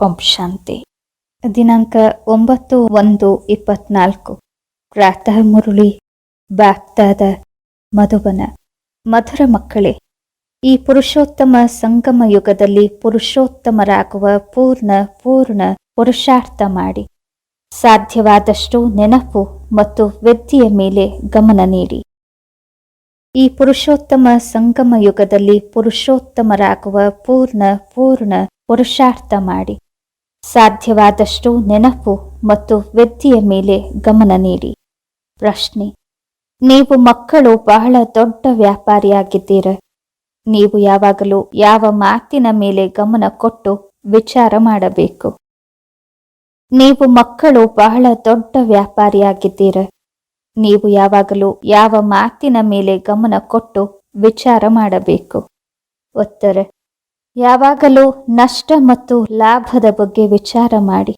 ಓಂ ಶಾಂತಿ. ದಿನಾಂಕ ಒಂಬತ್ತು ಒಂದು ಇಪ್ಪತ್ನಾಲ್ಕು. ಪ್ರಾತಃ ಮುರುಳಿ ಬಾಗ್ದಾದ ಮಧುಬನ. ಮಧುರ ಮಕ್ಕಳೇ, ಈ ಪುರುಷೋತ್ತಮ ಸಂಗಮ ಯುಗದಲ್ಲಿ ಪುರುಷೋತ್ತಮರಾಗುವ ಪೂರ್ಣ ಪೂರ್ಣ ಪುರುಷಾರ್ಥ ಮಾಡಿ. ಸಾಧ್ಯವಾದಷ್ಟು ನೆನಪು ಮತ್ತು ವಿದ್ಯೆಯ ಮೇಲೆ ಗಮನ ನೀಡಿ. ಈ ಪುರುಷೋತ್ತಮ ಸಂಗಮ ಯುಗದಲ್ಲಿ ಪುರುಷೋತ್ತಮರಾಗುವ ಪೂರ್ಣ ಪೂರ್ಣ ಪುರುಷಾರ್ಥ ಮಾಡಿ. ಸಾಧ್ಯವಾದಷ್ಟು ನೆನಪು ಮತ್ತು ವ್ಯಕ್ತಿಯ ಮೇಲೆ ಗಮನ ನೀಡಿ. ಪ್ರಶ್ನೆ, ನೀವು ಮಕ್ಕಳು ಬಹಳ ದೊಡ್ಡ ವ್ಯಾಪಾರಿಯಾಗಿದ್ದೀರ. ನೀವು ಯಾವಾಗಲೂ ಯಾವ ಮಾತಿನ ಮೇಲೆ ಗಮನ ಕೊಟ್ಟು ವಿಚಾರ ಮಾಡಬೇಕು. ನೀವು ಮಕ್ಕಳು ಬಹಳ ದೊಡ್ಡ ವ್ಯಾಪಾರಿಯಾಗಿದ್ದೀರ. ನೀವು ಯಾವಾಗಲೂ ಯಾವ ಮಾತಿನ ಮೇಲೆ ಗಮನ ಕೊಟ್ಟು ವಿಚಾರ ಮಾಡಬೇಕು. ಉತ್ತರ ಯಾವಾಗಲೂ ನಷ್ಟ ಮತ್ತು ಲಾಭದ ಬಗ್ಗೆ ವಿಚಾರ ಮಾಡಿ.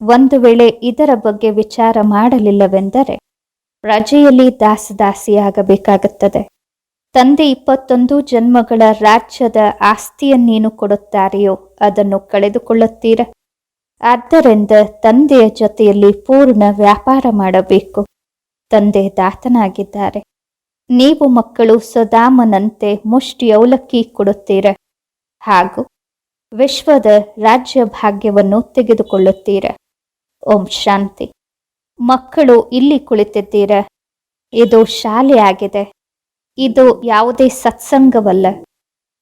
ಒಂದು ವೇಳೆ ಇದರ ಬಗ್ಗೆ ವಿಚಾರ ಮಾಡಲಿಲ್ಲವೆಂದರೆ ಪ್ರಜೆಯಲ್ಲಿ ದಾಸದಾಸಿಯಾಗಬೇಕಾಗುತ್ತದೆ. ತಂದೆ ಇಪ್ಪತ್ತೊಂದು ಜನ್ಮಗಳ ರಾಜ್ಯದ ಆಸ್ತಿಯನ್ನೇನು ಕೊಡುತ್ತಾರೆಯೋ ಅದನ್ನು ಕಳೆದುಕೊಳ್ಳುತ್ತೀರ? ಆದ್ದರಿಂದ ತಂದೆಯ ಜೊತೆಯಲ್ಲಿ ಪೂರ್ಣ ವ್ಯಾಪಾರ ಮಾಡಬೇಕು. ತಂದೆ ದಾತನಾಗಿದ್ದಾರೆ. ನೀವು ಮಕ್ಕಳು ಸದಾಮನಂತೆ ಮುಷ್ಟಿ ಅವಲಕ್ಕಿ ಕೊಡುತ್ತೀರ? ಹಾಗೂ ವಿಶ್ವದ ರಾಜ್ಯ ಭಾಗ್ಯವನ್ನು ತೆಗೆದುಕೊಳ್ಳುತ್ತೀರ. ಓಂ ಶಾಂತಿ. ಮಕ್ಕಳು ಇಲ್ಲಿ ಕುಳಿತಿದ್ದೀರ. ಇದು ಶಾಲೆಯಾಗಿದೆ. ಇದು ಯಾವುದೇ ಸತ್ಸಂಗವಲ್ಲ.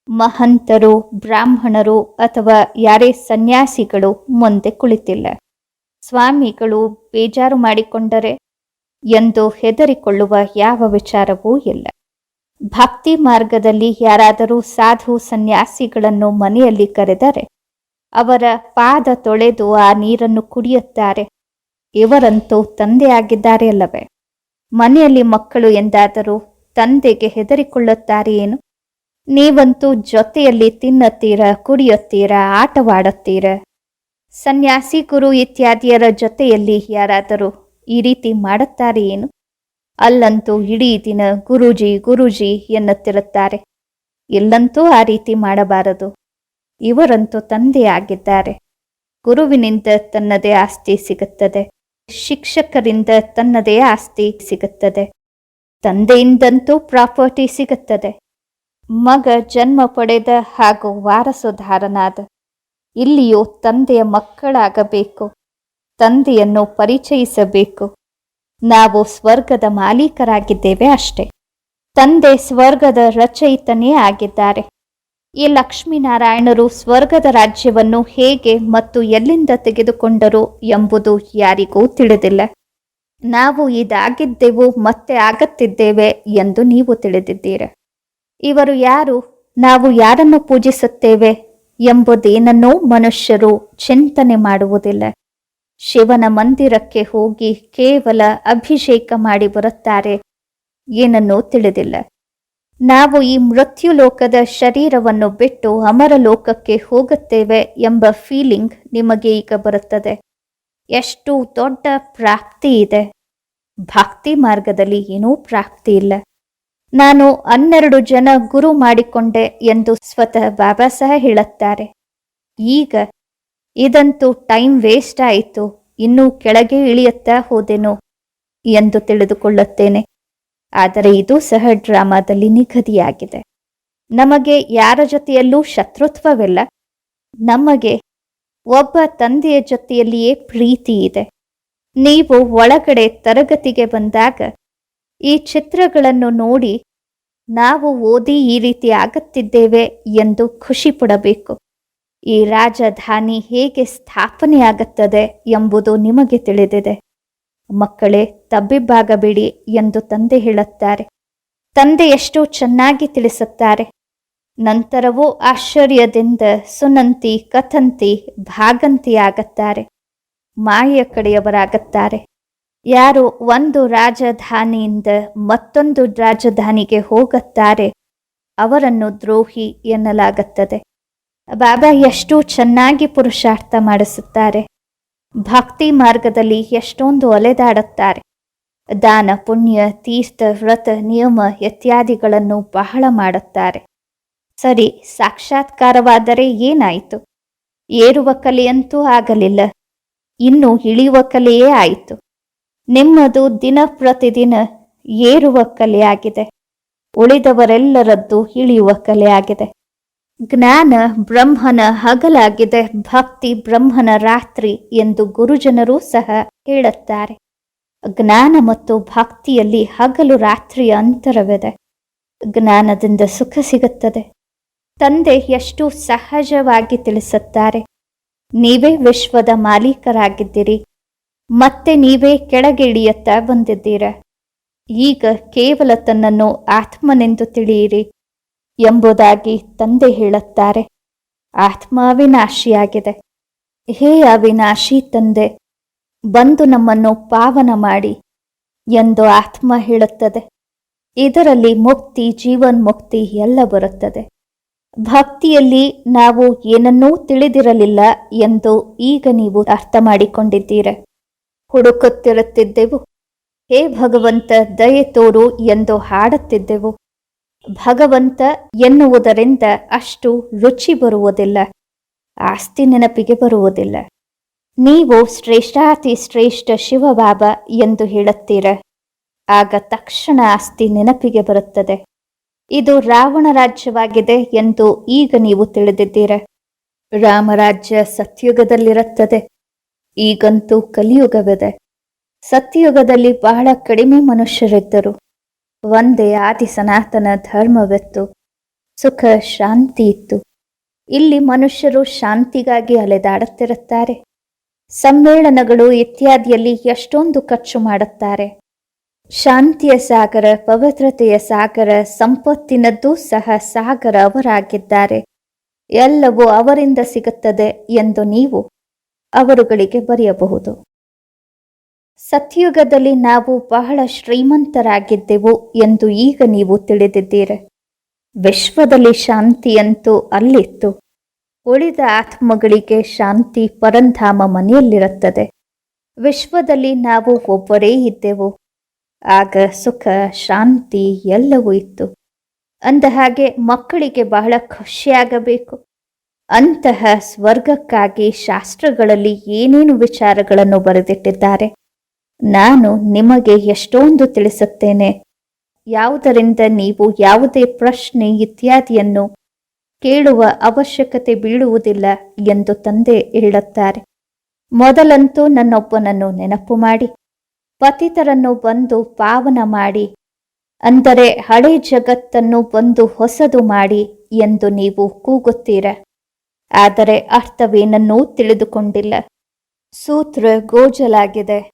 ಮಹಂತರು, ಬ್ರಾಹ್ಮಣರು ಅಥವಾ ಯಾರೇ ಸನ್ಯಾಸಿಗಳು ಮುಂದೆ ಕುಳಿತಿಲ್ಲ. ಸ್ವಾಮಿಗಳು ಬೇಜಾರು ಮಾಡಿಕೊಂಡರೆ ಎಂದು ಹೆದರಿಕೊಳ್ಳುವ ಯಾವ ವಿಚಾರವೂ ಇಲ್ಲ. ಭಕ್ತಿ ಮಾರ್ಗದಲ್ಲಿ ಯಾರಾದರೂ ಸಾಧು ಸನ್ಯಾಸಿಗಳನ್ನು ಮನೆಯಲ್ಲಿ ಕರೆದರೆ ಅವರ ಪಾದ ತೊಳೆದು ಆ ನೀರನ್ನು ಕುಡಿಯುತ್ತಾರೆ. ಇವರಂತೂ ತಂದೆಯಾಗಿದ್ದಾರೆ ಅಲ್ಲವೇ ಮನೆಯಲ್ಲಿ ಮಕ್ಕಳು ಎಂದಾದರೂ ತಂದೆಗೆ ಹೆದರಿಕೊಳ್ಳುತ್ತಾರೆಯೇನು ನೀವಂತೂ ಜೊತೆಯಲ್ಲಿ ತಿನ್ನುತ್ತೀರ, ಕುಡಿಯುತ್ತೀರ, ಆಟವಾಡುತ್ತೀರ? ಸನ್ಯಾಸಿ ಗುರು ಇತ್ಯಾದಿಯರ ಜೊತೆಯಲ್ಲಿ ಯಾರಾದರೂ ಈ ರೀತಿ ಮಾಡುತ್ತಾರೆಯೇನು ಅಲ್ಲಂತೂ ಇಡೀ ದಿನ ಗುರೂಜಿ ಗುರೂಜಿ ಎನ್ನುತ್ತಿರುತ್ತಾರೆ. ಇಲ್ಲಂತೂ ಆ ರೀತಿ ಮಾಡಬಾರದು. ಇವರಂತೂ ತಂದೆಯಾಗಿದ್ದಾರೆ ಗುರುವಿನಿಂದ ತನ್ನದೇ ಆಸ್ತಿ ಸಿಗುತ್ತದೆ. ಶಿಕ್ಷಕರಿಂದ ತನ್ನದೇ ಆಸ್ತಿ ಸಿಗುತ್ತದೆ. ತಂದೆಯಿಂದಂತೂ ಪ್ರಾಪರ್ಟಿ ಸಿಗುತ್ತದೆ. ಮಗ ಜನ್ಮ ಪಡೆದ ಹಾಗೂ ವಾರಸುದಾರನಾದ. ಇಲ್ಲಿಯೂ ತಂದೆಯ ಮಕ್ಕಳಾಗಬೇಕು. ತಂದೆಯನ್ನು ಪರಿಚಯಿಸಬೇಕು. ನಾವು ಸ್ವರ್ಗದ ಮಾಲೀಕರಾಗಿದ್ದೇವೆ ಅಷ್ಟೇ. ತಂದೆ ಸ್ವರ್ಗದ ರಚಯಿತನೇ ಆಗಿದ್ದಾರೆ. ಈ ಲಕ್ಷ್ಮೀನಾರಾಯಣರು ಸ್ವರ್ಗದ ರಾಜ್ಯವನ್ನು ಹೇಗೆ ಮತ್ತು ಎಲ್ಲಿಂದ ತೆಗೆದುಕೊಂಡರು ಎಂಬುದು ಯಾರಿಗೂ ತಿಳಿದಿಲ್ಲ. ನಾವು ಇದಾಗಿದ್ದೆವು ಮತ್ತೆ ಆಗತ್ತಿದ್ದೇವೆ ಎಂದು ನೀವು ತಿಳಿದಿದ್ದೀರ. ಇವರು ಯಾರು? ನಾವು ಯಾರನ್ನು ಪೂಜಿಸುತ್ತೇವೆ ಎಂಬುದೇನನ್ನೂ ಮನುಷ್ಯರು ಚಿಂತನೆ ಮಾಡುವುದಿಲ್ಲ. ಶಿವನ ಮಂದಿರಕ್ಕೆ ಹೋಗಿ ಕೇವಲ ಅಭಿಷೇಕ ಮಾಡಿ ಬರುತ್ತಾರೆ. ಏನನ್ನೂ ತಿಳಿದಿಲ್ಲ. ನಾವು ಈ ಮೃತ್ಯು ಲೋಕದ ಶರೀರವನ್ನು ಬಿಟ್ಟು ಅಮರ ಲೋಕಕ್ಕೆ ಹೋಗುತ್ತೇವೆ ಎಂಬ ಫೀಲಿಂಗ್ ನಿಮಗೆ ಈಗ ಬರುತ್ತದೆ. ಎಷ್ಟು ದೊಡ್ಡ ಪ್ರಾಪ್ತಿ ಇದೆ. ಭಕ್ತಿ ಮಾರ್ಗದಲ್ಲಿ ಏನೂ ಪ್ರಾಪ್ತಿ ಇಲ್ಲ. ನಾನು ಹನ್ನೆರಡು ಜನ ಗುರು ಮಾಡಿಕೊಂಡೆ ಎಂದು ಸ್ವತಃ ಬಾಬಾ ಸಹ ಹೇಳುತ್ತಾರೆ. ಈಗ ಇದಂತೂ ಟೈಮ್ ವೇಸ್ಟ್ ಆಯಿತು, ಇನ್ನೂ ಕೆಳಗೆ ಇಳಿಯುತ್ತಾ ಹೋದೆನೋ ಎಂದು ತಿಳಿದುಕೊಳ್ಳುತ್ತೇನೆ. ಆದರೆ ಇದು ಸಹ ಡ್ರಾಮಾದಲ್ಲಿ ನಿಗದಿಯಾಗಿದೆ. ನಮಗೆ ಯಾರ ಜೊತೆಯಲ್ಲೂ ಶತ್ರುತ್ವವಿಲ್ಲ. ನಮಗೆ ಒಬ್ಬ ತಂದೆಯ ಜೊತೆಯಲ್ಲಿಯೇ ಪ್ರೀತಿ ಇದೆ. ನೀವು ಒಳಗಡೆ ತರಗತಿಗೆ ಬಂದಾಗ ಈ ಚಿತ್ರಗಳನ್ನು ನೋಡಿ ನಾವು ಓದಿ ಈ ರೀತಿ ಆಗುತ್ತಿದ್ದೇವೆ ಎಂದು ಖುಷಿ ಪಡಬೇಕು. ಈ ರಾಜಧಾನಿ ಹೇಗೆ ಸ್ಥಾಪನೆಯಾಗುತ್ತದೆ ಎಂಬುದು ನಿಮಗೆ ತಿಳಿದಿದೆ. ಮಕ್ಕಳೇ, ತಬ್ಬಿಬ್ಬಾಗಬೇಡಿ ಎಂದು ತಂದೆ ಹೇಳುತ್ತಾರೆ. ತಂದೆ ಎಷ್ಟು ಚೆನ್ನಾಗಿ ತಿಳಿಸುತ್ತಾರೆ. ನಂತರವೂ ಆಶ್ಚರ್ಯದಿಂದ ಸುನಂತಿ ಕಥಂತಿ ಭಾಗಂತಿಯಾಗುತ್ತಾರೆ. ಮಾಯ ಕಡೆಯವರಾಗುತ್ತಾರೆ. ಯಾರು ಒಂದು ರಾಜಧಾನಿಯಿಂದ ಮತ್ತೊಂದು ರಾಜಧಾನಿಗೆ ಹೋಗುತ್ತಾರೆ, ಅವರನ್ನು ದ್ರೋಹಿ ಎನ್ನಲಾಗುತ್ತದೆ. ಬಾಬಾ ಎಷ್ಟು ಚೆನ್ನಾಗಿ ಪುರುಷಾರ್ಥ ಮಾಡಿಸುತ್ತಾರೆ. ಭಕ್ತಿ ಮಾರ್ಗದಲ್ಲಿ ಎಷ್ಟೊಂದು ಒಲೆದಾಡುತ್ತಾರೆ. ದಾನ, ಪುಣ್ಯ, ತೀರ್ಥ, ವ್ರತ, ನಿಯಮ ಇತ್ಯಾದಿಗಳನ್ನು ಬಹಳ ಮಾಡುತ್ತಾರೆ. ಸರಿ, ಸಾಕ್ಷಾತ್ಕಾರವಾದರೆ ಏನಾಯಿತು? ಏರುವ ಕಲೆಯಂತೂ ಆಗಲಿಲ್ಲ. ಇನ್ನು ಇಳಿಯುವ ಕಲೆಯೇ ಆಯಿತು. ನಿಮ್ಮದು ದಿನ ಪ್ರತಿದಿನ ಏರುವ ಕಲೆಯಾಗಿದೆ. ಉಳಿದವರೆಲ್ಲರದ್ದು ಇಳಿಯುವ ಕಲೆಯಾಗಿದೆ. ಜ್ಞಾನ ಬ್ರಹ್ಮನ ಹಗಲಾಗಿದೆ, ಭಕ್ತಿ ಬ್ರಹ್ಮನ ರಾತ್ರಿ ಎಂದು ಗುರುಜನರು ಸಹ ಹೇಳುತ್ತಾರೆ. ಜ್ಞಾನ ಮತ್ತು ಭಕ್ತಿಯಲ್ಲಿ ಹಗಲು ರಾತ್ರಿಯ ಅಂತರವಿದೆ. ಜ್ಞಾನದಿಂದ ಸುಖ ಸಿಗುತ್ತದೆ. ತಂದೆ ಎಷ್ಟು ಸಹಜವಾಗಿ ತಿಳಿಸುತ್ತಾರೆ. ನೀವೇ ವಿಶ್ವದ ಮಾಲೀಕರಾಗಿದ್ದೀರಿ. ಮತ್ತೆ ನೀವೇ ಕೆಳಗೆ ಇಳಿಯುತ್ತಾ ಬಂದಿದ್ದೀರ. ಈಗ ಕೇವಲ ತನ್ನನ್ನು ಆತ್ಮನೆಂದು ತಿಳಿಯಿರಿ. ಎಂಬುದಾಗಿ ತಂದೆ ಹೇಳುತ್ತಾರೆ. ಆತ್ಮ ಅವಿನಾಶಿಯಾಗಿದೆ. ಹೇ ಅವಿನಾಶಿ ತಂದೆ, ಬಂದು ನಮ್ಮನ್ನು ಪಾವನ ಮಾಡಿ ಎಂದು ಆತ್ಮ ಹೇಳುತ್ತದೆ. ಇದರಲ್ಲಿ ಮುಕ್ತಿ, ಜೀವನ್ಮುಕ್ತಿ ಎಲ್ಲ ಬರುತ್ತದೆ. ಭಕ್ತಿಯಲ್ಲಿ ನಾವು ಏನನ್ನೂ ತಿಳಿದಿರಲಿಲ್ಲ ಎಂದು ಈಗ ನೀವು ಅರ್ಥ ಮಾಡಿಕೊಂಡಿದ್ದೀರೆ. ಹುಡುಕುತ್ತಿರುತ್ತಿದ್ದೆವು. ಹೇ ಭಗವಂತ, ದಯೆ ತೋರು ಎಂದು ಹಾಡುತ್ತಿದ್ದೆವು. ಭಗವಂತ ಎನ್ನುವುದರಿಂದ ಅಷ್ಟು ರುಚಿ ಬರುವುದಿಲ್ಲ, ಆಸ್ತಿ ನೆನಪಿಗೆ ಬರುವುದಿಲ್ಲ. ನೀವು ಶ್ರೇಷ್ಠಾತಿ ಶ್ರೇಷ್ಠ ಶಿವಬಾಬಾ ಎಂದು ಹೇಳುತ್ತೀರ, ಆಗ ತಕ್ಷಣ ಆಸ್ತಿ ನೆನಪಿಗೆ ಬರುತ್ತದೆ. ಇದು ರಾವಣ ರಾಜ್ಯವಾಗಿದೆ ಎಂದು ಈಗ ನೀವು ತಿಳಿದಿದ್ದೀರ. ರಾಮರಾಜ್ಯ ಸತ್ಯುಗದಲ್ಲಿರುತ್ತದೆ, ಈಗಂತೂ ಕಲಿಯುಗವಿದೆ. ಸತ್ಯಯುಗದಲ್ಲಿ ಬಹಳ ಕಡಿಮೆ ಮನುಷ್ಯರಿದ್ದರು. ಒಂದೇ ಆದಿ ಸನಾತನ ಧರ್ಮವಿತ್ತು, ಸುಖ ಶಾಂತಿ ಇತ್ತು ಇಲ್ಲಿ ಮನುಷ್ಯರು ಶಾಂತಿಗಾಗಿ ಅಲೆದಾಡುತ್ತಿರುತ್ತಾರೆ. ಸಮ್ಮೇಳನಗಳು ಇತ್ಯಾದಿಯಲ್ಲಿ ಎಷ್ಟೊಂದು ಖರ್ಚು ಮಾಡುತ್ತಾರೆ. ಶಾಂತಿಯ ಸಾಗರ, ಪವಿತ್ರತೆಯ ಸಾಗರ, ಸಂಪತ್ತಿನದ್ದೂ ಸಹ ಸಾಗರ ಅವರಾಗಿದ್ದಾರೆ. ಎಲ್ಲವೂ ಅವರಿಂದ ಸಿಗುತ್ತದೆ ಎಂದು ನೀವು ಅವರುಗಳಿಗೆ ಬರೆಯಬಹುದು. ಸತ್ಯುಗದಲ್ಲಿ ನಾವು ಬಹಳ ಶ್ರೀಮಂತರಾಗಿದ್ದೆವು ಎಂದು ಈಗ ನೀವು ತಿಳಿದಿದ್ದೀರಿ. ವಿಶ್ವದಲ್ಲಿ ಶಾಂತಿಯಂತೂ ಅಲ್ಲಿತ್ತು. ಉಳಿದ ಆತ್ಮಗಳಿಗೆ ಶಾಂತಿ ಪರಂಧಾಮ ಮನೆಯಲ್ಲಿರುತ್ತದೆ. ವಿಶ್ವದಲ್ಲಿ ನಾವು ಒಬ್ಬರೇ ಇದ್ದೆವು. ಆಗ ಸುಖ, ಶಾಂತಿ ಎಲ್ಲವೂ ಇತ್ತು. ಅಂದ ಹಾಗೆ ಮಕ್ಕಳಿಗೆ ಬಹಳ ಖುಷಿಯಾಗಬೇಕು. ಅಂತಹ ಸ್ವರ್ಗಕ್ಕಾಗಿ ಶಾಸ್ತ್ರಗಳಲ್ಲಿ ಏನೇನು ವಿಚಾರಗಳನ್ನು ಬರೆದಿಟ್ಟಿದ್ದಾರೆ? ನಾನು ನಿಮಗೆ ಎಷ್ಟೊಂದು ತಿಳಿಸುತ್ತೇನೆ. ಯಾವುದರಿಂದ ನೀವು ಯಾವುದೇ ಪ್ರಶ್ನೆ, ಇತ್ಯಾದಿಯನ್ನು ಕೇಳುವ ಅವಶ್ಯಕತೆ ಬೀಳುವುದಿಲ್ಲ ಎಂದು ತಂದೆ ಹೇಳುತ್ತಾರೆ. ಮೊದಲಂತೂ ನನ್ನೊಬ್ಬನನ್ನು ನೆನಪು ಮಾಡಿ. ಪತಿತರನ್ನು ಬಂದು ಪಾವನ ಮಾಡಿ. ಅಂದರೆ ಹಳೆ ಜಗತ್ತನ್ನು ಬಂದು ಹೊಸದು ಮಾಡಿ ಎಂದು ನೀವು ಕೂಗುತ್ತೀರ. ಆದರೆ ಅರ್ಥವೇನನ್ನೂ ತಿಳಿದುಕೊಂಡಿಲ್ಲ. ಸೂತ್ರ ಗೋಜಲಾಗಿದೆ.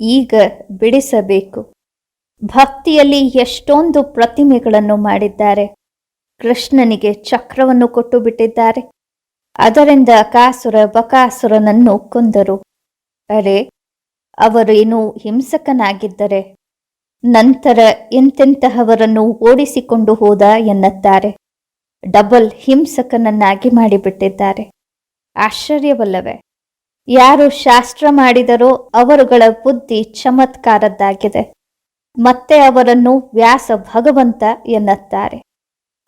ಈಗ ಬಿಡಿಸಬೇಕು. ಭಕ್ತಿಯಲ್ಲಿ ಎಷ್ಟೊಂದು ಪ್ರತಿಮೆಗಳನ್ನು ಮಾಡಿದ್ದಾರೆ. ಕೃಷ್ಣನಿಗೆ ಚಕ್ರವನ್ನು ಕೊಟ್ಟು ಬಿಟ್ಟಿದ್ದಾರೆ ಅದರಿಂದ ಕಾಸುರ ಬಕಾಸುರನನ್ನು ಕೊಂದರು. ಅರೆ ಅವರೇನು ಹಿಂಸಕನಾಗಿದ್ದರೆ. ನಂತರ ಎಂತೆಂತಹವರನ್ನು ಓಡಿಸಿಕೊಂಡು ಹೋದ ಎನ್ನುತ್ತಾರೆ. ಡಬಲ್ ಹಿಂಸಕನನ್ನಾಗಿ ಮಾಡಿಬಿಟ್ಟಿದ್ದಾರೆ. ಆಶ್ಚರ್ಯವಲ್ಲವೇ. ಯಾರು ಶಾಸ್ತ್ರ ಮಾಡಿದರೋ ಅವರುಗಳ ಬುದ್ಧಿ ಚಮತ್ಕಾರದ್ದಾಗಿದೆ. ಮತ್ತೆ ಅವರನ್ನು ವ್ಯಾಸ ಭಗವಂತ ಎನ್ನುತ್ತಾರೆ.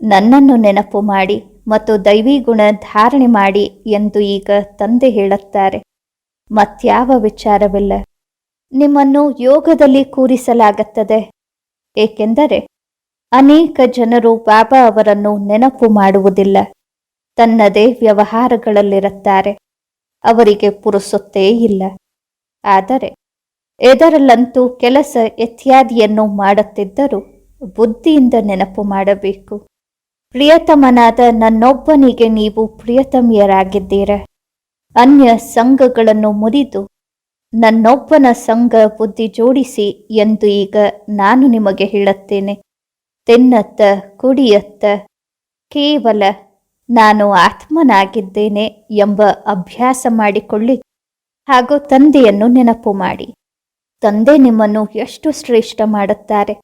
ನನ್ನನ್ನು ನೆನಪು ಮಾಡಿ ಮತ್ತು ದೈವಿ ಗುಣ ಧಾರಣೆ ಮಾಡಿ ಎಂದು ಈಗ ತಂದೆ ಹೇಳುತ್ತಾರೆ. ಮತ್ಯಾವ ವಿಚಾರವಿಲ್ಲ. ನಿಮ್ಮನ್ನು ಯೋಗದಲ್ಲಿ ಕೂರಿಸಲಾಗುತ್ತದೆ. ಏಕೆಂದರೆ ಅನೇಕ ಜನರು ಬಾಬಾ ಅವರನ್ನು ನೆನಪು ಮಾಡುವುದಿಲ್ಲ. ತನ್ನದೇ ವ್ಯವಹಾರಗಳಲ್ಲಿರುತ್ತಾರೆ. ಅವರಿಗೆ ಪುರುಸುತ್ತೇ ಇಲ್ಲ. ಆದರೆ ಇದರಲ್ಲಂತೂ ಕೆಲಸ ಇತ್ಯಾದಿಯನ್ನು ಮಾಡುತ್ತಿದ್ದರೂ ಬುದ್ಧಿಯಿಂದ ನೆನಪು ಮಾಡಬೇಕು. ಪ್ರಿಯತಮನಾದ ನನ್ನೊಬ್ಬನಿಗೆ ನೀವು ಪ್ರಿಯತಮಿಯರಾಗಿದ್ದೀರ. ಅನ್ಯ ಸಂಘಗಳನ್ನು ಮುರಿದು ನನ್ನೊಬ್ಬನ ಸಂಘ ಬುದ್ಧಿ ಜೋಡಿಸಿ ಎಂದು ಈಗ ನಾನು ನಿಮಗೆ ಹೇಳುತ್ತೇನೆ. ತಿನ್ನತ್ತ, ಕುಡಿಯತ್ತ ಕೇವಲ ನಾನು ಆತ್ಮನಾಗಿದ್ದೇನೆ ಎಂಬ ಅಭ್ಯಾಸ ಮಾಡಿಕೊಳ್ಳಿ. ಹಾಗೂ ತಂದೆಯನ್ನು ನೆನಪು ಮಾಡಿ. ತಂದೆ ನಿಮ್ಮನ್ನು ಎಷ್ಟು ಶ್ರೇಷ್ಠ ಮಾಡುತ್ತಾರೆ.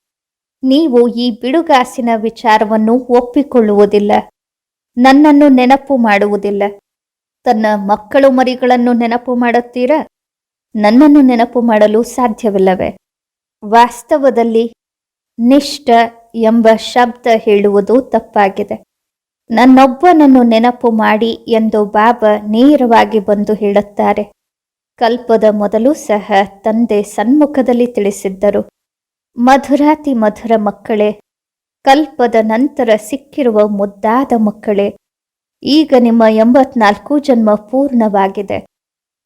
ನೀವು ಈ ಬಿಡುಗಾಸಿನ ವಿಚಾರವನ್ನು ಒಪ್ಪಿಕೊಳ್ಳುವುದಿಲ್ಲ. ನನ್ನನ್ನು ನೆನಪು ಮಾಡುವುದಿಲ್ಲ. ತನ್ನ ಮಕ್ಕಳು ಮರಿಗಳನ್ನು ನೆನಪು ಮಾಡುತ್ತೀರಾ? ನನ್ನನ್ನು ನೆನಪು ಮಾಡಲು ಸಾಧ್ಯವಿಲ್ಲವೇ? ವಾಸ್ತವದಲ್ಲಿ ನಿಷ್ಠ ಎಂಬ ಶಬ್ದ ಹೇಳುವುದು ತಪ್ಪಾಗಿದೆ. ನನ್ನೊಬ್ಬನನ್ನು ನೆನಪು ಮಾಡಿ ಎಂದು ಬಾಬಾ ನೇರವಾಗಿ ಬಂದು ಹೇಳುತ್ತಾರೆ. ಕಲ್ಪದ ಮೊದಲು ಸಹ ತಂದೆ ಸನ್ಮುಖದಲ್ಲಿ ತಿಳಿಸಿದ್ದರು, ಮಧುರಾತಿ ಮಧುರ ಮಕ್ಕಳೇ, ಕಲ್ಪದ ನಂತರ ಸಿಕ್ಕಿರುವ ಮುದ್ದಾದ ಮಕ್ಕಳೇ, ಈಗ ನಿಮ್ಮ ಎಂಬತ್ನಾಲ್ಕು ಜನ್ಮ ಪೂರ್ಣವಾಗಿದೆ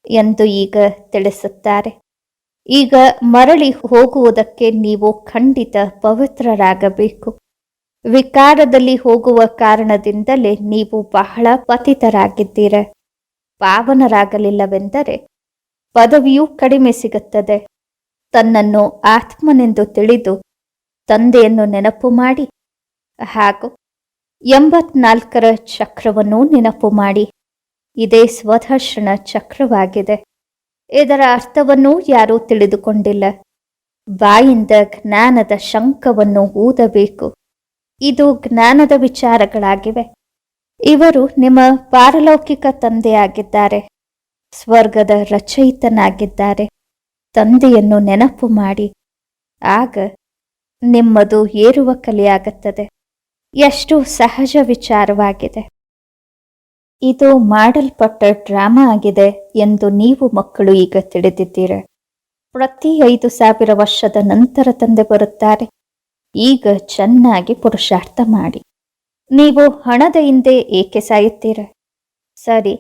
ಎಂದು ಈಗ ತಿಳಿಸುತ್ತಾರೆ. ಈಗ ಮರಳಿ ಹೋಗುವುದಕ್ಕೆ ನೀವು ಖಂಡಿತ ಪವಿತ್ರರಾಗಬೇಕು. ವಿಕಾರದಲ್ಲಿ ಹೋಗುವ ಕಾರಣದಿಂದಲೇ ನೀವು ಬಹಳ ಪತಿತರಾಗಿದ್ದೀರ. ಪಾವನರಾಗಲಿಲ್ಲವೆಂದರೆ ಪದವಿಯೂ ಕಡಿಮೆ ಸಿಗುತ್ತದೆ. ತನ್ನನ್ನು ಆತ್ಮನೆಂದು ತಿಳಿದು ತಂದೆಯನ್ನು ನೆನಪು ಮಾಡಿ ಹಾಗೂ ಎಂಬತ್ನಾಲ್ಕರ ಚಕ್ರವನ್ನು ನೆನಪು ಮಾಡಿ. ಇದೇ ಸ್ವದರ್ಶನ ಚಕ್ರವಾಗಿದೆ. ಇದರ ಅರ್ಥವನ್ನು ಯಾರೂ ತಿಳಿದುಕೊಂಡಿಲ್ಲ. ಬಾಯಿಂದ ಜ್ಞಾನದ ಶಂಕವನ್ನು ಊದಬೇಕು. ಇದು ಜ್ಞಾನದ ವಿಚಾರಗಳಾಗಿವೆ. ಇವರು ನಿಮ್ಮ ಪಾರಲೌಕಿಕ ತಂದೆಯಾಗಿದ್ದಾರೆ. ಸ್ವರ್ಗದ ರಚಯಿತನಾಗಿದ್ದಾರೆ. ತಂದೆಯನ್ನು ನೆನಪು ಮಾಡಿ. ಆಗ ನಿಮ್ಮದು ಏರುವ ಕಲೆಯಾಗುತ್ತದೆ. ಎಷ್ಟು ಸಹಜ ವಿಚಾರವಾಗಿದೆ. ಇದು ಮಾಡಲ್ಪಟ್ಟ ಡ್ರಾಮಾ ಆಗಿದೆ ಎಂದು ನೀವು ಮಕ್ಕಳು ಈಗ ತಿಳಿದಿದ್ದೀರ. ಪ್ರತಿ ಐದು ಸಾವಿರ ವರ್ಷದ ನಂತರ ತಂದೆ ಬರುತ್ತಾರೆ. ಈಗ ಚೆನ್ನಾಗಿ ಪುರುಷಾರ್ಥ ಮಾಡಿ. ನೀವು ಹಣದ ಹಿಂದೆ ಏಕೆ ಸಾಯುತ್ತೀರ? ಸರಿ,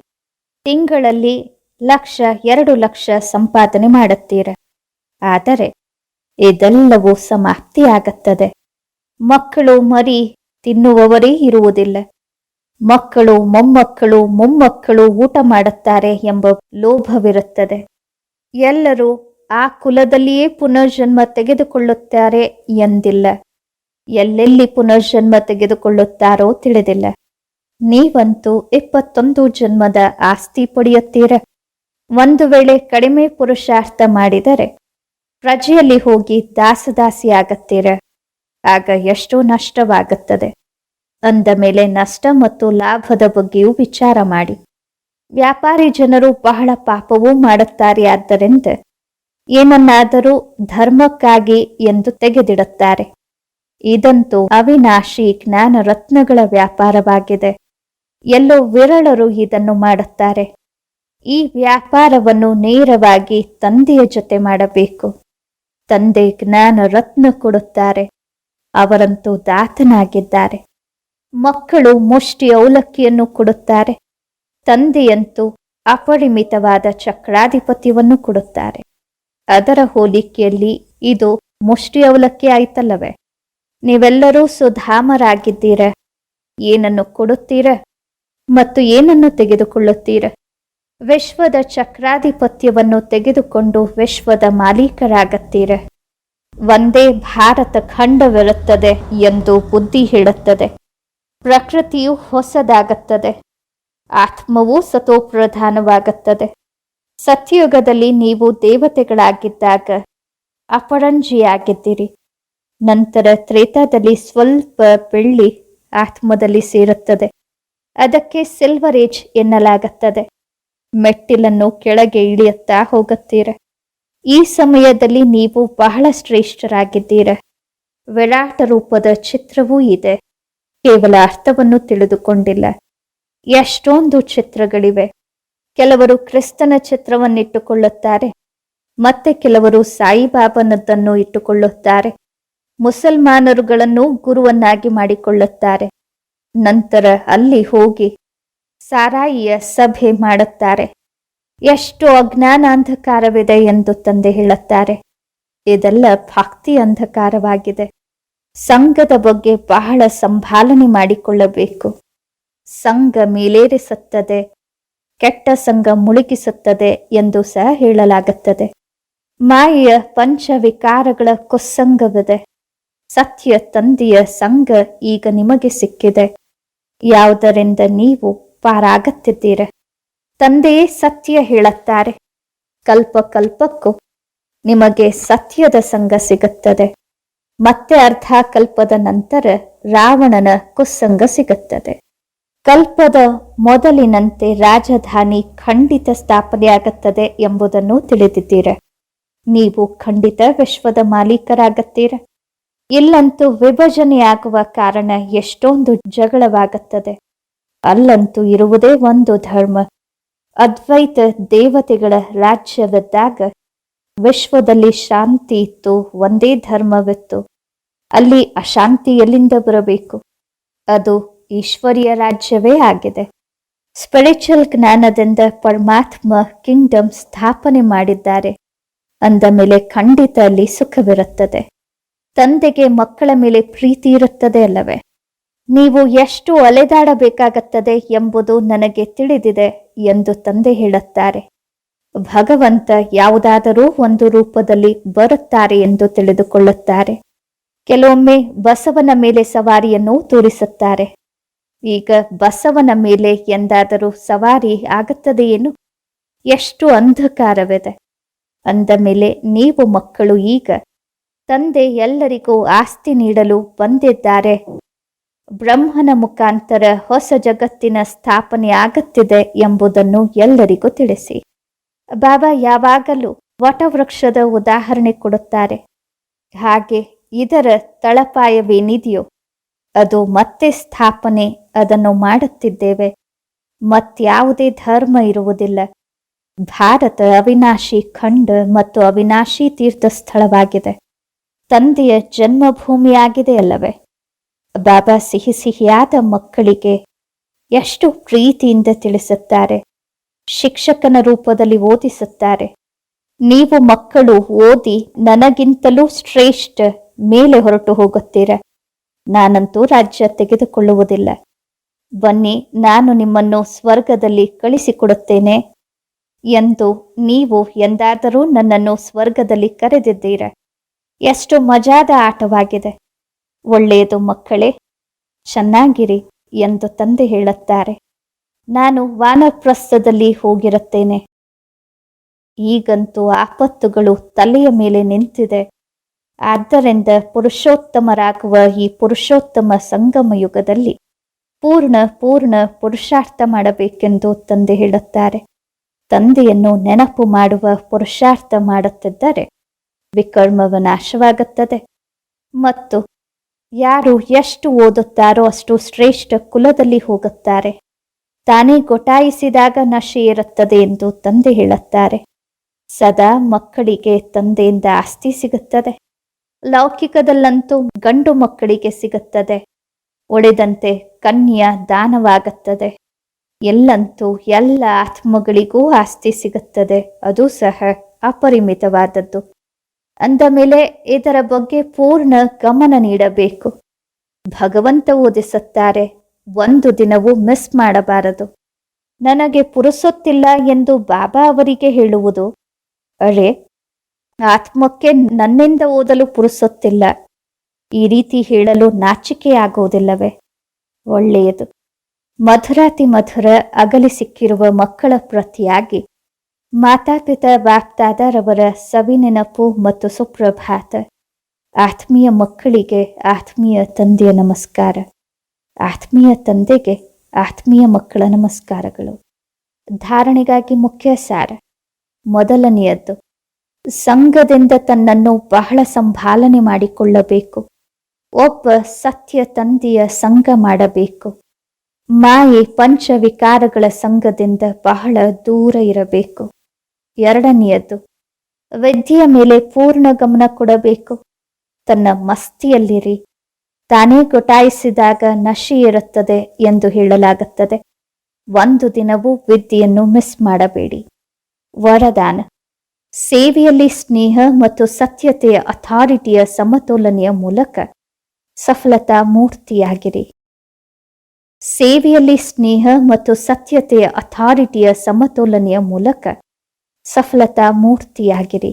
ತಿಂಗಳಲ್ಲಿ ಲಕ್ಷ, ಎರಡು ಲಕ್ಷ ಸಂಪಾದನೆ ಮಾಡುತ್ತೀರ. ಆದರೆ ಇದೆಲ್ಲವೂ ಸಮಾಪ್ತಿಯಾಗುತ್ತದೆ ಮಕ್ಕಳು ಮರಿ ತಿನ್ನುವವರೇ ಇರುವುದಿಲ್ಲ. ಮಕ್ಕಳು ಮೊಮ್ಮಕ್ಕಳು ಮೊಮ್ಮಕ್ಕಳು ಊಟ ಮಾಡುತ್ತಾರೆ ಎಂಬ ಲೋಭವಿರುತ್ತದೆ. ಎಲ್ಲರೂ ಆ ಕುಲದಲ್ಲಿಯೇ ಪುನರ್ಜನ್ಮ ತೆಗೆದುಕೊಳ್ಳುತ್ತಾರೆ ಎಂದಿಲ್ಲ. ಎಲ್ಲೆಲ್ಲಿ ಪುನರ್ಜನ್ಮ ತೆಗೆದುಕೊಳ್ಳುತ್ತಾರೋ ತಿಳಿದಿಲ್ಲ. ನೀವಂತೂ ಇಪ್ಪತ್ತೊಂದು ಜನ್ಮದ ಆಸ್ತಿ ಪಡೆಯುತ್ತೀರ. ಒಂದು ವೇಳೆ ಕಡಿಮೆ ಪುರುಷಾರ್ಥ ಮಾಡಿದರೆ ಪ್ರಜೆಯಲ್ಲಿ ಹೋಗಿ ದಾಸದಾಸಿಯಾಗತ್ತೀರ. ಆಗ ಎಷ್ಟೋ ನಷ್ಟವಾಗುತ್ತದೆ. ಅಂದ ಮೇಲೆ ನಷ್ಟ ಮತ್ತು ಲಾಭದ ಬಗ್ಗೆಯೂ ವಿಚಾರ ಮಾಡಿ. ವ್ಯಾಪಾರಿ ಜನರು ಬಹಳ ಪಾಪವೂ ಮಾಡುತ್ತಾರೆ ಆದ್ದರಿಂದ ಏನನ್ನಾದರೂ ಧರ್ಮಕ್ಕಾಗಿ ಎಂದು ತೆಗೆದಿಡುತ್ತಾರೆ. ಇದಂತೂ ಅವಿನಾಶಿ ಜ್ಞಾನ ರತ್ನಗಳ ವ್ಯಾಪಾರವಾಗಿದೆ. ಎಲ್ಲೋ ವಿರಳರು ಇದನ್ನು ಮಾಡುತ್ತಾರೆ. ಈ ವ್ಯಾಪಾರವನ್ನು ನೇರವಾಗಿ ತಂದೆಯ ಜೊತೆ ಮಾಡಬೇಕು. ತಂದೆ ಜ್ಞಾನ ರತ್ನ ಕೊಡುತ್ತಾರೆ. ಅವರಂತೂ ದಾತನಾಗಿದ್ದಾರೆ. ಮಕ್ಕಳು ಮುಷ್ಟಿ ಔಲಕ್ಕಿಯನ್ನು ಕೊಡುತ್ತಾರೆ. ತಂದೆಯಂತೂ ಅಪರಿಮಿತವಾದ ಚಕ್ರಾಧಿಪತ್ಯವನ್ನು ಕೊಡುತ್ತಾರೆ. ಅದರ ಹೋಲಿಕೆಯಲ್ಲಿ ಇದು ಮುಷ್ಟಿ ಅವಲಕ್ಕಿ ಆಯ್ತಲ್ಲವೇ? ನೀವೆಲ್ಲರೂ ಸುಧಾಮರಾಗಿದ್ದೀರ. ಏನನ್ನು ಕೊಡುತ್ತೀರ? ಮತ್ತು ಏನನ್ನು ತೆಗೆದುಕೊಳ್ಳುತ್ತೀರ? ವಿಶ್ವದ ಚಕ್ರಾಧಿಪತ್ಯವನ್ನು ತೆಗೆದುಕೊಂಡು ವಿಶ್ವದ ಮಾಲೀಕರಾಗತ್ತೀರ? ಒಂದೇ ಭಾರತ ಖಂಡವಿರುತ್ತದೆ ಎಂದು ಬುದ್ಧಿ ಹೇಳುತ್ತದೆ. ಪ್ರಕೃತಿಯು ಹೊಸದಾಗುತ್ತದೆ. ಆತ್ಮವೂ ಸತೋಪ್ರಧಾನವಾಗುತ್ತದೆ ಸತ್ಯಯುಗದಲ್ಲಿ ನೀವು ದೇವತೆಗಳಾಗಿದ್ದಾಗ ಅಪರಂಜಿಯಾಗಿದ್ದೀರಿ. ನಂತರ ತ್ರೇತಾದಲ್ಲಿ ಸ್ವಲ್ಪ ಬೆಳ್ಳಿ ಆತ್ಮದಲ್ಲಿ ಸೇರುತ್ತದೆ. ಅದಕ್ಕೆ ಸಿಲ್ವರ್ ಏಜ್ ಎನ್ನಲಾಗುತ್ತದೆ. ಮೆಟ್ಟಿಲನ್ನು ಕೆಳಗೆ ಇಳಿಯುತ್ತಾ ಹೋಗುತ್ತೀರ. ಈ ಸಮಯದಲ್ಲಿ ನೀವು ಬಹಳ ಶ್ರೇಷ್ಠರಾಗಿದ್ದೀರ. ವಿರಾಟ ರೂಪದ ಚಿತ್ರವೂ ಇದೆ. ಕೇವಲ ಅರ್ಥವನ್ನು ತಿಳಿದುಕೊಂಡಿಲ್ಲ. ಎಷ್ಟೊಂದು ಚಿತ್ರಗಳಿವೆ. ಕೆಲವರು ಕ್ರಿಸ್ತನ ಚಿತ್ರವನ್ನಿಟ್ಟುಕೊಳ್ಳುತ್ತಾರೆ. ಮತ್ತೆ ಕೆಲವರು ಸಾಯಿಬಾಬನದ್ದನ್ನು ಇಟ್ಟುಕೊಳ್ಳುತ್ತಾರೆ. ಮುಸಲ್ಮಾನರುಗಳನ್ನು ಗುರುವನ್ನಾಗಿ ಮಾಡಿಕೊಳ್ಳುತ್ತಾರೆ. ನಂತರ ಅಲ್ಲಿ ಹೋಗಿ ಸಾರಾಯಿಯ ಸಭೆ ಮಾಡುತ್ತಾರೆ. ಎಷ್ಟು ಅಜ್ಞಾನ ಅಂಧಕಾರವಿದೆ ಎಂದು ತಂದೆ ಹೇಳುತ್ತಾರೆ. ಇದೆಲ್ಲ ಭಕ್ತಿ ಅಂಧಕಾರವಾಗಿದೆ. ಸಂಘದ ಬಗ್ಗೆ ಬಹಳ ಸಂಭಾಲನೆ ಮಾಡಿಕೊಳ್ಳಬೇಕು. ಸಂಘ ಮೇಲೇರಿಸುತ್ತದೆ. ಕೆಟ್ಟ ಸಂಘ ಮುಳುಗಿಸುತ್ತದೆ ಎಂದು ಸಹ ಹೇಳಲಾಗುತ್ತದೆ. ಮಾಯೆಯ ಪಂಚವಿಕಾರಗಳ ಕುಸ್ಸಂಗವಿದೆ. ಸತ್ಯ ತಂದೆಯ ಸಂಘ ಈಗ ನಿಮಗೆ ಸಿಕ್ಕಿದೆ. ಯಾವುದರಿಂದ ನೀವು ಪಾರಾಗುತ್ತಿದ್ದೀರ? ತಂದೆಯೇ ಸತ್ಯ ಹೇಳುತ್ತಾರೆ. ಕಲ್ಪ ಕಲ್ಪಕ್ಕೂ ನಿಮಗೆ ಸತ್ಯದ ಸಂಘ ಸಿಗುತ್ತದೆ. ಮತ್ತೆ ಅರ್ಧ ಕಲ್ಪದ ನಂತರ ರಾವಣನ ಕುಸ್ಸಂಗ ಸಿಗುತ್ತದೆ. ಕಲ್ಪದ ಮೊದಲಿನಂತೆ ರಾಜಧಾನಿ ಖಂಡಿತ ಸ್ಥಾಪನೆಯಾಗುತ್ತದೆ ಎಂಬುದನ್ನು ತಿಳಿದಿದ್ದೀರ. ನೀವು ಖಂಡಿತ ವಿಶ್ವದ ಮಾಲೀಕರಾಗುತ್ತೀರ. ಇಲ್ಲಂತೂ ವಿಭಜನೆಯಾಗುವ ಕಾರಣ ಎಷ್ಟೊಂದು ಜಗಳವಾಗುತ್ತದೆ. ಅಲ್ಲಂತೂ ಇರುವುದೇ ಒಂದು ಧರ್ಮ. ಅದ್ವೈತ ದೇವತೆಗಳ ರಾಜ್ಯವಿದ್ದಾಗ ವಿಶ್ವದಲ್ಲಿ ಶಾಂತಿ ಇತ್ತು ಒಂದೇ ಧರ್ಮವಿತ್ತು. ಅಲ್ಲಿ ಅಶಾಂತಿ ಎಲ್ಲಿಂದ ಬರಬೇಕು? ಅದು ಈಶ್ವರಿಯ ರಾಜ್ಯವೇ ಆಗಿದೆ. ಸ್ಪಿರಿಚುವಲ್ ಜ್ಞಾನದಿಂದ ಪರಮಾತ್ಮ ಕಿಂಗ್ಡಮ್ ಸ್ಥಾಪನೆ ಮಾಡಿದ್ದಾರೆ. ಅಂದ ಮೇಲೆ ಖಂಡಿತ ಅಲ್ಲಿ ಸುಖವಿರುತ್ತದೆ. ತಂದೆಗೆ ಮಕ್ಕಳ ಮೇಲೆ ಪ್ರೀತಿ ಇರುತ್ತದೆ ಅಲ್ಲವೇ? ನೀವು ಎಷ್ಟು ಅಲೆದಾಡಬೇಕಾಗುತ್ತದೆ ಎಂಬುದು ನನಗೆ ತಿಳಿದಿದೆ ಎಂದು ತಂದೆ ಹೇಳುತ್ತಾರೆ. ಭಗವಂತ ಯಾವುದಾದರೂ ಒಂದು ರೂಪದಲ್ಲಿ ಬರುತ್ತಾರೆ ಎಂದು ತಿಳಿದುಕೊಳ್ಳುತ್ತಾರೆ. ಕೆಲವೊಮ್ಮೆ ಬಸವನ ಮೇಲೆ ಸವಾರಿಯನ್ನು ತೋರಿಸುತ್ತಾರೆ. ಈಗ ಬಸವನ ಮೇಲೆ ಎಂದಾದರೂ ಸವಾರಿ ಆಗುತ್ತದೆಯೇನು ಎಷ್ಟು ಅಂಧಕಾರವಿದೆ. ಅಂದ ಮೇಲೆ ನೀವು ಮಕ್ಕಳು ಈಗ ತಂದೆ ಎಲ್ಲರಿಗೂ ಆಸ್ತಿ ನೀಡಲು ಬಂದಿದ್ದಾರೆ. ಬ್ರಹ್ಮನ ಮುಖಾಂತರ ಹೊಸ ಜಗತ್ತಿನ ಸ್ಥಾಪನೆ ಆಗುತ್ತಿದೆ ಎಂಬುದನ್ನು ಎಲ್ಲರಿಗೂ ತಿಳಿಸಿ. ಬಾಬಾ ಯಾವಾಗಲೂ ವಟವೃಕ್ಷದ ಉದಾಹರಣೆ ಕೊಡುತ್ತಾರೆ. ಹಾಗೆ ಇದರ ತಳಪಾಯವೇನಿದೆಯೋ ಅದು ಮತ್ತೆ ಸ್ಥಾಪನೆ ಅದನ್ನು ಮಾಡುತ್ತಿದ್ದೇವೆ. ಮತ್ಯಾವುದೇ ಧರ್ಮ ಇರುವುದಿಲ್ಲ. ಭಾರತ ಅವಿನಾಶಿ ಖಂಡ ಮತ್ತು ಅವಿನಾಶಿ ತೀರ್ಥ ಸ್ಥಳವಾಗಿದೆ ತಂದೆಯ ಜನ್ಮಭೂಮಿಯಾಗಿದೆ ಅಲ್ಲವೇ? ಬಾಬಾ ಸಿಹಿ ಸಿಹಿಯಾದ ಮಕ್ಕಳಿಗೆ ಎಷ್ಟು ಪ್ರೀತಿಯಿಂದ ತಿಳಿಸುತ್ತಾರೆ. ಶಿಕ್ಷಕನ ರೂಪದಲ್ಲಿ ಓದಿಸುತ್ತಾರೆ. ನೀವು ಮಕ್ಕಳು ಓದಿ ನನಗಿಂತಲೂ ಶ್ರೇಷ್ಠ ಮೇಲೆ ಹೊರಟು ಹೋಗುತ್ತೀರ. ನಾನಂತೂ ರಾಜ್ಯ ತೆಗೆದುಕೊಳ್ಳುವುದಿಲ್ಲ. ಬನ್ನಿ, ನಾನು ನಿಮ್ಮನ್ನು ಸ್ವರ್ಗದಲ್ಲಿ ಕಳಿಸಿಕೊಡುತ್ತೇನೆ ಎಂದು ನೀವು ಎಂದಾದರೂ ನನ್ನನ್ನು ಸ್ವರ್ಗದಲ್ಲಿ ಕರೆದಿದ್ದೀರ. ಎಷ್ಟು ಮಜಾದ ಆಟವಾಗಿದೆ. ಒಳ್ಳೆಯದು ಮಕ್ಕಳೇ, ಚೆನ್ನಾಗಿರಿ ಎಂದು ತಂದೆ ಹೇಳುತ್ತಾರೆ. ನಾನು ವಾನಪ್ರಸ್ಥದಲ್ಲಿ ಹೋಗಿರುತ್ತೇನೆ. ಈಗಂತೂ ಆಪತ್ತುಗಳು ತಲೆಯ ಮೇಲೆ ನಿಂತಿದೆ. ಆದ್ದರಿಂದ ಪುರುಷೋತ್ತಮರಾಗುವ ಈ ಪುರುಷೋತ್ತಮ ಸಂಗಮ ಯುಗದಲ್ಲಿ ಪೂರ್ಣ ಪೂರ್ಣ ಪುರುಷಾರ್ಥ ಮಾಡಬೇಕೆಂದು ತಂದೆ ಹೇಳುತ್ತಾರೆ. ತಂದೆಯನ್ನು ನೆನಪು ಮಾಡುವ ಪುರುಷಾರ್ಥ ಮಾಡುತ್ತಿದ್ದರೆ ವಿಕರ್ಮವ ನಾಶವಾಗುತ್ತದೆ. ಮತ್ತು ಯಾರು ಎಷ್ಟು ಓದುತ್ತಾರೋ ಅಷ್ಟು ಶ್ರೇಷ್ಠ ಕುಲದಲ್ಲಿ ಹೋಗುತ್ತಾರೆ. ತಾನೇ ಗೊಟಾಯಿಸಿದಾಗ ನಶೆ ಇರುತ್ತದೆ ಎಂದು ತಂದೆ ಹೇಳುತ್ತಾರೆ. ಸದಾ ಮಕ್ಕಳಿಗೆ ತಂದೆಯಿಂದ ಆಸ್ತಿ ಸಿಗುತ್ತದೆ. ಲೌಕಿಕದಲ್ಲಂತೂ ಗಂಡು ಮಕ್ಕಳಿಗೆ ಸಿಗುತ್ತದೆ. ಉಳಿದಂತೆ ಕನ್ಯ ದಾನವಾಗುತ್ತದೆ. ಎಲ್ಲಂತೂ ಎಲ್ಲ ಆತ್ಮಗಳಿಗೂ ಆಸ್ತಿ ಸಿಗುತ್ತದೆ. ಅದು ಸಹ ಅಪರಿಮಿತವಾದದ್ದು. ಅಂದ ಮೇಲೆ ಇದರ ಬಗ್ಗೆ ಪೂರ್ಣ ಗಮನ ನೀಡಬೇಕು. ಭಗವಂತ ಓದಿಸುತ್ತಾರೆ, ಒಂದು ದಿನವೂ ಮಿಸ್ ಮಾಡಬಾರದು. ನನಗೆ ಪುರುಸೊತ್ತಿಲ್ಲ ಎಂದು ಬಾಬಾ ಅವರಿಗೆ ಹೇಳುವುದು, ಅರೆ ಆತ್ಮಕ್ಕೆ ನನ್ನಿಂದ ಓದಲು ಪುರುಸೊತ್ತಿಲ್ಲ. ಈ ರೀತಿ ಹೇಳಲು ನಾಚಿಕೆಯಾಗುವುದಿಲ್ಲವೇ ಒಳ್ಳೆಯದು. ಮಧುರಾತಿ ಮಧುರ ಅಗಲಿ ಸಿಕ್ಕಿರುವ ಮಕ್ಕಳ ಪ್ರತಿಯಾಗಿ ಮಾತಾಪಿತಾ ಬಾಪ್ತಾದರವರ ಸವಿನೆನಪು ಮತ್ತು ಸುಪ್ರಭಾತ. ಆತ್ಮೀಯ ಮಕ್ಕಳಿಗೆ ಆತ್ಮೀಯ ತಂದೆಯ ನಮಸ್ಕಾರ. ಆತ್ಮೀಯ ತಂದೆಗೆ ಆತ್ಮೀಯ ಮಕ್ಕಳ ನಮಸ್ಕಾರಗಳು. ಧಾರಣೆಗಾಗಿ ಮುಖ್ಯ ಸಾರ. ಮೊದಲನೆಯದ್ದು ಸಂಘದಿಂದ ತನ್ನನ್ನು ಬಹಳ ಸಂಭಾಲನೆ ಮಾಡಿಕೊಳ್ಳಬೇಕು. ಒಬ್ಬ ಸತ್ಯ ತಂದೆಯ ಸಂಘ ಮಾಡಬೇಕು. ಮಾಯೆ ಪಂಚವಿಕಾರಗಳ ಸಂಘದಿಂದ ಬಹಳ ದೂರ ಇರಬೇಕು. ಎರಡನೆಯದು, ವಿದ್ಯೆಯ ಮೇಲೆ ಪೂರ್ಣ ಗಮನ ಕೊಡಬೇಕು. ತನ್ನ ಮಸ್ತಿಯಲ್ಲಿರಿ. ತಾನೇ ಗೊಟಾಯಿಸಿದಾಗ ನಶಿ ಇರುತ್ತದೆ ಎಂದು ಹೇಳಲಾಗುತ್ತದೆ. ಒಂದು ದಿನವೂ ವಿದ್ಯೆಯನ್ನು ಮಿಸ್ ಮಾಡಬೇಡಿ. ವರದಾನ. ಸೇವೆಯಲ್ಲಿ ಸ್ನೇಹ ಮತ್ತು ಸತ್ಯತೆಯ ಅಥಾರಿಟಿಯ ಸಮತೋಲನೆಯ ಮೂಲಕ ಸಫಲತಾ ಮೂರ್ತಿಯಾಗಿರಿ. ಸೇವೆಯಲ್ಲಿ ಸ್ನೇಹ ಮತ್ತು ಸತ್ಯತೆಯ ಅಥಾರಿಟಿಯ ಸಮತೋಲನೆಯ ಮೂಲಕ ಸಫಲತಾ ಮೂರ್ತಿಯಾಗಿರಿ.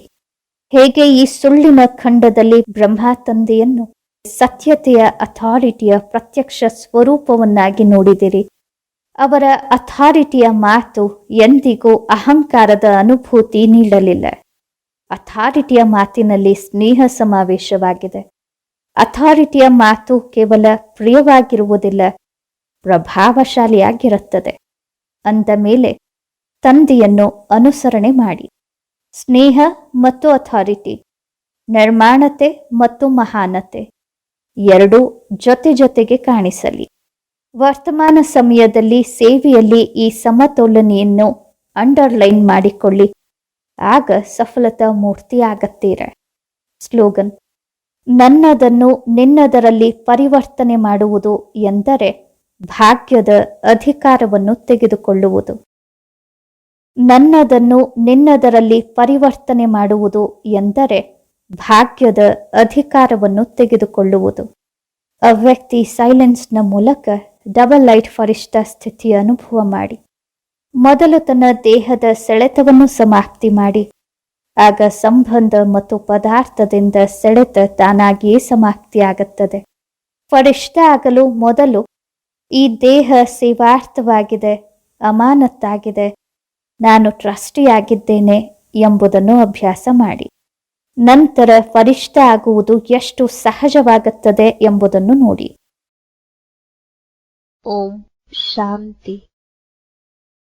ಹೇಗೆ ಈ ಸುಳ್ಳಿನ ಖಂಡದಲ್ಲಿ ಬ್ರಹ್ಮ ತಂದೆಯನ್ನು ಸತ್ಯತೆಯ ಅಥಾರಿಟಿಯ ಪ್ರತ್ಯಕ್ಷ ಸ್ವರೂಪವನ್ನಾಗಿ ನೋಡಿದಿರಿ? ಅವರ ಅಥಾರಿಟಿಯ ಮಾತು ಎಂದಿಗೂ ಅಹಂಕಾರದ ಅನುಭೂತಿ ನೀಡಲಿಲ್ಲ. ಅಥಾರಿಟಿಯ ಮಾತಿನಲ್ಲಿ ಸ್ನೇಹ ಸಮಾವೇಶವಾಗಿದೆ. ಅಥಾರಿಟಿಯ ಮಾತು ಕೇವಲ ಪ್ರಿಯವಾಗಿರುವುದಿಲ್ಲ, ಪ್ರಭಾವಶಾಲಿಯಾಗಿರುತ್ತದೆ. ಅಂದ ಮೇಲೆ ತಂದೆಯನ್ನು ಅನುಸರಣೆ ಮಾಡಿ. ಸ್ನೇಹ ಮತ್ತು ಅಥಾರಿಟಿ, ನಿರ್ಮಾಣತೆ ಮತ್ತು ಮಹಾನತೆ, ಎರಡೂ ಜೊತೆ ಜೊತೆಗೆ ಕಾಣಿಸಲಿ. ವರ್ತಮಾನ ಸಮಯದಲ್ಲಿ ಸೇವೆಯಲ್ಲಿ ಈ ಸಮತೋಲನೆಯನ್ನು ಅಂಡರ್ಲೈನ್ ಮಾಡಿಕೊಳ್ಳಿ. ಆಗ ಸಫಲತಾ ಮೂರ್ತಿಯಾಗತ್ತೀರ ಸ್ಲೋಗನ್, ನನ್ನದನ್ನು ನಿನ್ನದರಲ್ಲಿ ಪರಿವರ್ತನೆ ಮಾಡುವುದು ಎಂದರೆ ಭಾಗ್ಯದ ಅಧಿಕಾರವನ್ನು ತೆಗೆದುಕೊಳ್ಳುವುದು. ನನ್ನದನ್ನು ನಿನ್ನದರಲ್ಲಿ ಪರಿವರ್ತನೆ ಮಾಡುವುದು ಎಂದರೆ ಭಾಗ್ಯದ ಅಧಿಕಾರವನ್ನು ತೆಗೆದುಕೊಳ್ಳುವುದು. ಅವ್ಯಕ್ತಿ ಸೈಲೆನ್ಸ್ನ ಮೂಲಕ ಡಬಲ್ ಲೈಟ್ ಫರಿಷ್ಠ ಸ್ಥಿತಿ ಅನುಭವ ಮಾಡಿ. ಮೊದಲು ತನ್ನ ದೇಹದ ಸೆಳೆತವನ್ನು ಸಮಾಪ್ತಿ ಮಾಡಿ. ಆಗ ಸಂಬಂಧ ಮತ್ತು ಪದಾರ್ಥದಿಂದ ಸೆಳೆತ ತಾನಾಗಿಯೇ ಸಮಾಪ್ತಿಯಾಗುತ್ತದೆ. ಫರಿಷ್ಠ ಆಗಲು ಮೊದಲು ಈ ದೇಹ ಸೇವಾರ್ಥವಾಗಿದೆ, ಅಮಾನತ್ತಾಗಿದೆ, ನಾನು ಟ್ರಸ್ಟಿಯಾಗಿದ್ದೇನೆ ಎಂಬುದನ್ನು ಅಭ್ಯಾಸ ಮಾಡಿ. ನಂತರ ಫರಿಷ್ಠ ಆಗುವುದು ಎಷ್ಟು ಸಹಜವಾಗುತ್ತದೆ ಎಂಬುದನ್ನು ನೋಡಿ. ಓಂ ಶಾಂತಿ